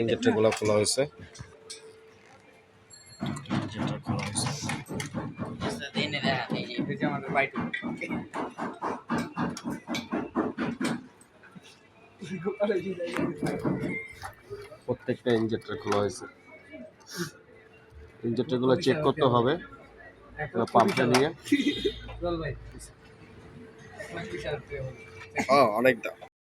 ইঞ্জিনটা খোলা হয়েছে। প্রত্যেকটা ইঞ্জেক্টর খোলা হয়েছে। ইঞ্জেক্টরগুলো চেক করতে হবে। পাম্পটা নিয়ে। হ্যাঁ অনেকটা